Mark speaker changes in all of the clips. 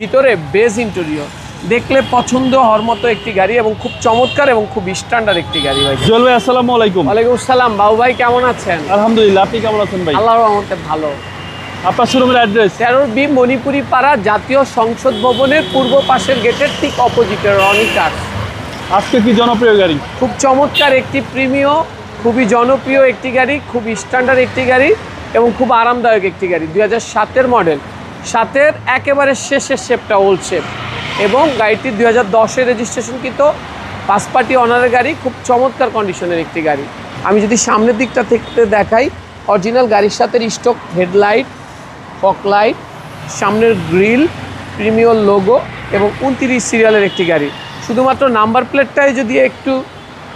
Speaker 1: ভিতরে beige interior দেখলে পছন্দ হওয়ার মতো একটি গাড়ি এবং খুব চমৎকার এবং খুব স্ট্যান্ডার্ড একটি গাড়ি ভাই।
Speaker 2: জুয়েল ভাই আসসালামু আলাইকুম।
Speaker 1: ওয়ালাইকুম আসসালাম বাবু ভাই কেমন আছেন?
Speaker 2: আলহামদুলিল্লাহ আপনি কেমন আছেন ভাই?
Speaker 1: আল্লাহর রহমতে ভালো।
Speaker 2: আপনার শোরুমের অ্যাড্রেস
Speaker 1: তেরোর বি মণিপুরি পাড়া জাতীয় সংসদ ভবনের পূর্ব পাশের গেটের ঠিক অপোজিটে রনি কার
Speaker 2: আজকে কি জনপ্রিয় গাড়ি?
Speaker 1: খুব চমৎকার একটি প্রিমিয় খুবই জনপ্রিয় একটি গাড়ি খুব স্ট্যান্ডার্ড একটি গাড়ি এবং খুব আরামদায়ক একটি গাড়ি দুই হাজার সাতের মডেল সাতের একেবারে শেষের শেপটা ওল্ড শেপ এবং গাড়িটি দুই হাজার দশের রেজিস্ট্রেশন কিন্তু পাঁচ পার্টি অনারের গাড়ি, খুব চমৎকার কন্ডিশনের একটি গাড়ি। আমি যদি সামনের দিকটা থেকে দেখাই অরিজিনাল গাড়ির সাথে স্টক হেডলাইট ফকলাইট সামনের গ্রিল প্রিমিয়র লোগো এবং উনতিরিশ সিরিয়ালের একটি গাড়ি। শুধুমাত্র নাম্বার প্লেটটাই যদি একটু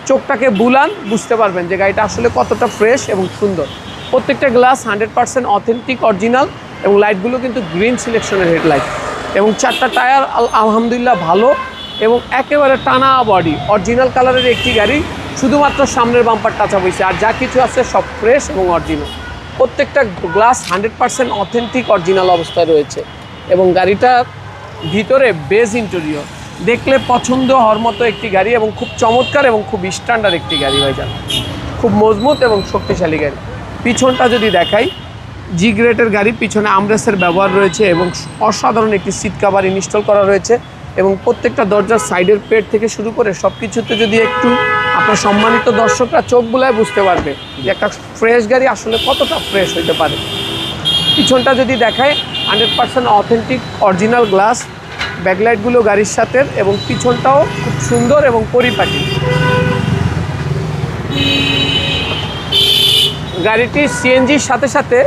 Speaker 1: চোখটাকে বুলান, বুঝতে পারবেন যে গাড়িটা আসলে কতটা ফ্রেশ এবং সুন্দর। প্রত্যেকটা glass hundred percent authentic original এবং লাইটগুলো কিন্তু গ্রিন সিলেকশনের হেডলাইট এবং চারটা টায়ার আল- আলহামদুলিল্লাহ ভালো এবং একেবারে টানা বডি অরিজিনাল কালারের একটি গাড়ি, শুধুমাত্র সামনের বাম্পার টাচা হয়েছে আর যা কিছু আছে সব ফ্রেশ এবং অরিজিনাল প্রত্যেকটা glass hundred percent authentic original অবস্থায় রয়েছে। এবং গাড়িটার ভিতরে বেজ ইন্টেরিয়র দেখলে পছন্দ হওয়ার মতো একটি গাড়ি এবং খুব চমৎকার এবং খুব স্ট্যান্ডার্ড একটি গাড়ি ভাইজান। খুব মজবুত এবং শক্তিশালী গাড়ি। পিছনটা যদি দেখাই জি গ্রেটের গাড়ি, পিছনে আমরেসের ব্যবহার রয়েছে এবং অসাধারণ একটি সিট কাভার ইনস্টল করা রয়েছে এবং প্রত্যেকটা দরজার সাইডের পেট থেকে শুরু করে সব কিছুতে যদি একটু আপনার সম্মানিত দর্শকরা চোখ বুলায় বুঝতে পারবে যে একটা ফ্রেশ গাড়ি আসলে কতটা ফ্রেশ হইতে পারে। পিছনটা যদি দেখায় hundred percent authentic original glass ব্যাকলাইটগুলো গাড়ির সাথে এবং পিছনটাও খুব সুন্দর এবং পরিপাটি। গাড়িটি সিএনজির সাথে সাথে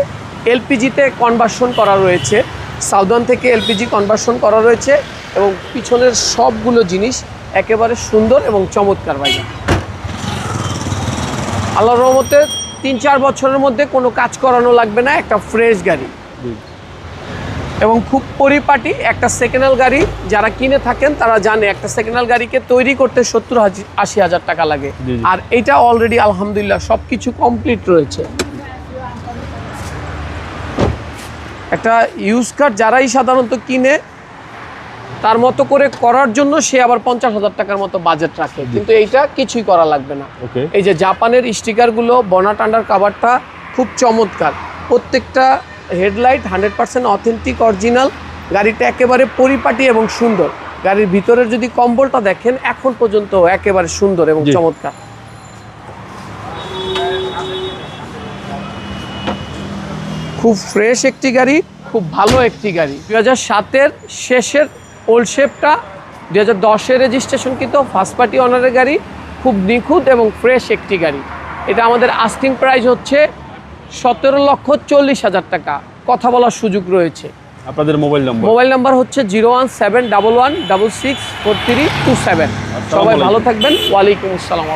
Speaker 1: এলপিজিতে কনভার্সন করা রয়েছে। সাউদার্ন থেকে এলপিজি কনভার্সন করা রয়েছে এবং পিছনের সবগুলো জিনিস একেবারে সুন্দর এবং চমৎকার বাইরে আল্লাহর রহমতে তিন চার বছরের মধ্যে কোনো কাজ করানো লাগবে না একটা ফ্রেশ গাড়ি। এবং খুব পরিপাটি একটা সেকেন্ডাল গাড়ি যারা কিনে থাকেন তারা জানে একটা সেকেন্ডাল গাড়িকে তৈরি করতে সত্তর আশি হাজার টাকা লাগে। আর এটা অলরেডি আলহামদুলিল্লাহ সব কিছু কমপ্লিট রয়েছে। একটা ইউজ কার যারাই সাধারণত কিনে তার মতো করে করার জন্য সে আবার পঞ্চাশ হাজার টাকার মতো বাজেট রাখে। কিন্তু এইটা কিছুই করা লাগবে না। এই যে জাপানের স্টিকারগুলো বনাট আন্ডার কাভারটা খুব চমৎকার। প্রত্যেকটা headlight hundred percent authentic original গাড়িটা একেবারে পরিপাটি এবং সুন্দর। গাড়ির ভিতরের যদি কম্বলটা দেখেন এখন পর্যন্ত একেবারে সুন্দর এবং চমৎকার। খুব ফ্রেশ একটি গাড়ি। খুব ভালো একটি গাড়ি। দু হাজার সাতের শেষের ওল্ড শেপটা দুই হাজার দশের রেজিস্ট্রেশন কিন্তু ফার্স্ট পার্টি অনারের গাড়ি খুব নিখুঁত এবং ফ্রেশ একটি গাড়ি। এটা আমাদের আস্কিং প্রাইস হচ্ছে সতেরো লক্ষ চল্লিশ হাজার টাকা। কথা বলার সুযোগ রয়েছে।
Speaker 2: আপনাদের মোবাইল নম্বর
Speaker 1: মোবাইল নাম্বার হচ্ছে zero one seven double one double six four three two seven. সবাই ভালো থাকবেন। ওয়ালাইকুম আসসালাম।